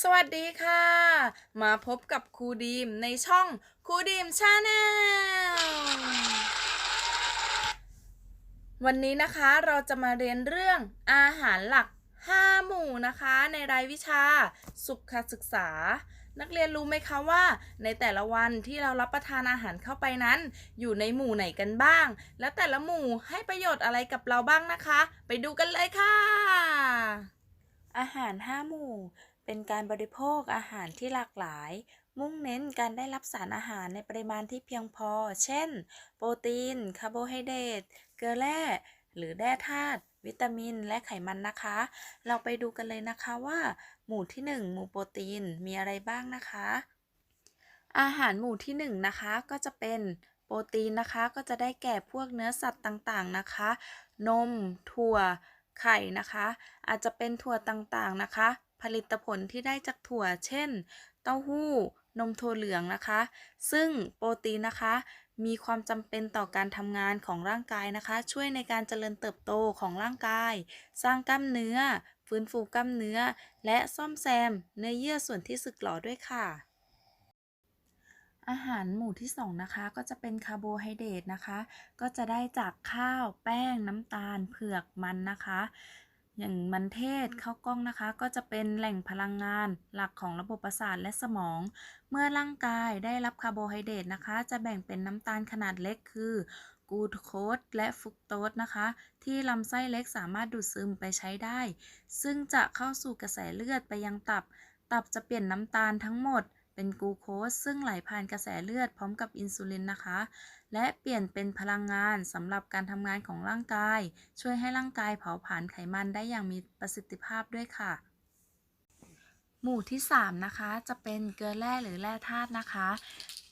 สวัสดีค่ะ มาพบกับครูดีมในช่องครูดีมชาแนลวันนี้นะคะเราจะมาเรียนเรื่องอาหารหลัก 5 หมู่นะคะ ในรายวิชาสุขศึกษา นักเรียนรู้ไหมคะว่า ในแต่ละวันที่เรารับประทานอาหารเข้าไปนั้น อยู่ในหมู่ไหนกันบ้าง และแต่ละหมู่ให้ประโยชน์อะไรกับเราบ้างนะคะ ไปดูกันเลยค่ะ อาหาร 5 หมู่ เป็นการบริโภคอาหารที่หลากหลาย มุ่งเน้นการได้รับสารอาหารในปริมาณที่เพียงพอ เช่น โปรตีน คาร์โบไฮเดรต เกลือแร่ หรือแร่ธาตุ วิตามิน และไขมันนะคะ เราไปดูกันเลยนะคะว่า หมู่ที่ 1 หมู่โปรตีน มีอะไรบ้างนะคะ อาหารหมู่ที่ 1 นะคะ ก็จะเป็นโปรตีนนะคะ ก็จะได้แก่พวกเนื้อสัตว์ต่างๆนะคะ นม ถั่ว ไข่นะคะ อาจจะเป็นถั่วต่างๆนะคะ ผลิตผลที่ได้จากถั่ว เช่น เต้าหู้ นมถั่วเหลืองนะคะ ซึ่งโปรตีนนะคะ มีความจำเป็นต่อการทำงานของร่างกายนะคะ ช่วยในการเจริญเติบโตของร่างกาย สร้างกล้ามเนื้อ ฟื้นฟูกล้ามเนื้อ และซ่อมแซม เนื้อเยื่อส่วนที่สึกหรอด้วยค่ะอาหารหมู่ที่สองนะคะ ก็จะเป็นคาร์โบไฮเดรตนะคะ ก็จะได้จากข้าว แป้ง น้ำตาล เผือกมันนะคะ อย่างมันเทศข้าวกล้องนะคะ ก็จะเป็นแหล่งพลังงานหลักของระบบประสาทและสมอง เมื่อร่างกายได้รับคาร์โบไฮเดรตนะคะ จะแบ่งเป็นน้ำตาลขนาดเล็กคือกูโคสและฟุกโตสนะคะ ที่ลำไส้เล็กสามารถดูดซึมไปใช้ได้ ซึ่งจะเข้าสู่กระแสเลือดไปยังตับ ตับจะเปลี่ยนน้ำตาลทั้งหมด เป็นกูโคสซึ่งไหลผ่านกระแสเลือดพร้อมกับอินซูลินนะคะ และเปลี่ยนเป็นพลังงานสำหรับการทำงานของร่างกาย ช่วยให้ร่างกายเผาผลาญไขมันได้อย่างมีประสิทธิภาพด้วยค่ะ หมู่ที่ 3 นะคะ จะเป็นเกลือแร่หรือแร่ธาตุนะคะ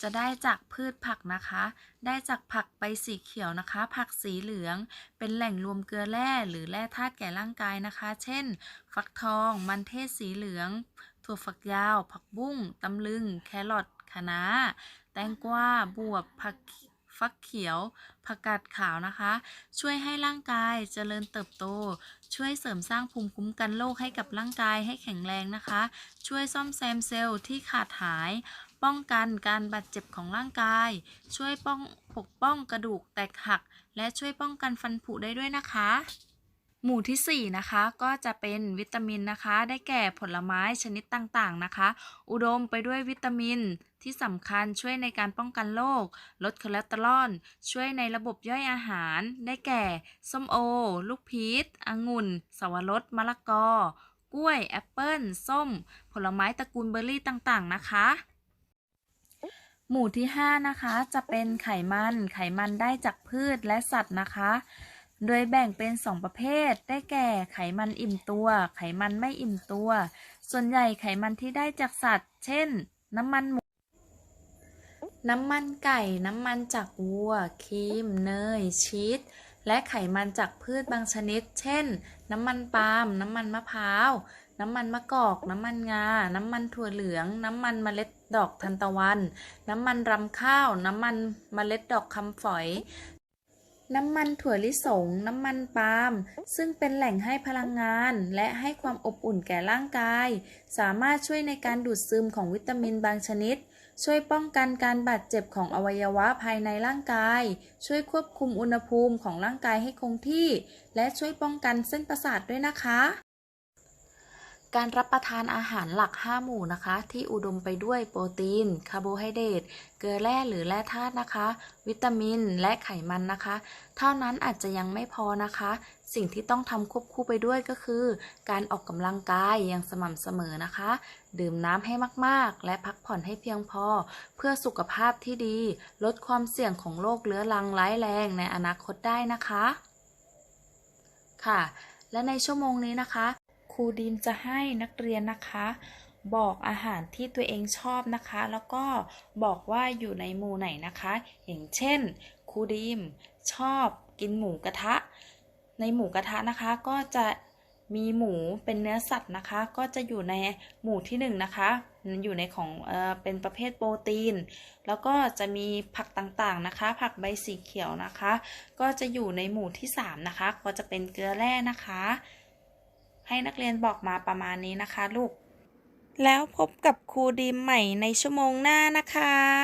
จะได้จากพืชผักนะคะ ได้จากผักใบสีเขียวนะคะ ผักสีเหลือง เป็นแหล่งรวมเกลือแร่หรือแร่ธาตุแก่ร่างกายนะคะ เช่น ฟักทอง มันเทศสีเหลือง ถั่วฝักยาว ผักบุ้งตำลึง แครอทคะน้าแตงกวาบวบผัก ฟักเขียว ผักกาดขาวนะคะ ช่วยให้ร่างกายเจริญเติบโต ช่วยเสริมสร้างภูมิคุ้มกันโรคให้กับร่างกายให้แข็งแรงนะคะ ช่วยซ่อมแซมเซลล์ที่ขาดหาย ป้องกันการบาดเจ็บของร่างกาย ช่วยป้องปกป้องกระดูกแตกหัก และช่วยป้องกันฟันผุได้ด้วยนะคะ หมู่ที่ 4 นะคะ ก็จะเป็นวิตามินนะคะ ได้แก่ผลไม้ชนิดต่างๆนะคะ อุดมไปด้วยวิตามินที่สำคัญช่วยในการป้องกันโรคลดคอเลสเตอรอลช่วยในระบบย่อยอาหาร ได้แก่ ส้มโอ ลูกพีชองุ่น สวรสมะละกอกล้วย แอปเปิ้ล ส้ม ผลไม้ตระกูลเบอร์รี่ต่างๆนะคะ หมู่ที่ 5 นะคะ จะเป็นไขมัน ไขมันได้จากพืชและสัตว์นะคะ โดยแบ่งเป็น 2 ประเภท ได้แก่ไขมันอิ่มตัว ไขมันไม่อิ่มตัว ส่วนใหญ่ไขมันที่ได้จากสัตว์ เช่น น้ำมันหมู น้ำมันไก่ น้ำมันจากวัว ครีม เนย ชีส และไขมันจากพืชบางชนิด เช่น น้ำมันปาล์ม น้ำมันมะพร้าว น้ำมันมะกอก น้ำมันงา น้ำมันถั่วเหลือง น้ำมันเมล็ดดอกทานตะวัน น้ำมันรำข้าว น้ำมันเมล็ดดอกคำฝอย น้ำมันถั่วลิสง น้ำมันปาล์ม ซึ่งเป็นแหล่งให้พลังงาน และให้ความอบอุ่นแก่ร่างกาย สามารถช่วยในการดูดซึมของวิตามินบางชนิด ช่วยป้องกันการบาดเจ็บของอวัยวะภายในร่างกาย ช่วยควบคุมอุณหภูมิของร่างกายให้คงที่ และช่วยป้องกันเส้นประสาทด้วยนะคะ การรับประทานอาหารหลัก 5 หมู่นะคะ ที่อุดมไปด้วยโปรตีน คาร์โบไฮเดรต เกลือแร่หรือแร่ธาตุนะคะ วิตามิน และไขมันนะคะ เท่านั้นอาจจะยังไม่พอนะคะ สิ่งที่ต้องทำควบคู่ไปด้วยก็คือ การออกกำลังกายอย่างสม่ำเสมอนะคะ ดื่มน้ำให้มากๆ และพักผ่อนให้เพียงพอ เพื่อสุขภาพที่ดี ลดความเสี่ยงของโรคเรื้อรังร้ายแรงในอนาคตได้นะคะ ค่ะ และในชั่วโมงนี้นะคะ รูดีมจะให้นักเรียนนะคะ บอกอาหารที่ตัวเองชอบนะคะ แล้วก็บอกว่าอยู่ในหมู่ไหนนะคะ อย่างเช่นครูดีมชอบกินหมูกระทะ ในหมูกระทะนะคะก็จะมีหมูเป็นเนื้อสัตว์นะคะ ก็จะอยู่ในหมู่ที่หนึ่งนะคะอยู่ในของเออเป็นประเภทโปรตีน แล้วก็จะมีผักต่างๆนะคะ ผักใบสีเขียวนะคะ ก็จะอยู่ในหมู่ที่สามนะคะ ก็จะเป็นเกลือแร่นะคะ ให้นักเรียนบอกมาประมาณนี้นะคะลูก แล้วพบกับครูดีมใหม่ในชั่วโมงหน้านะคะ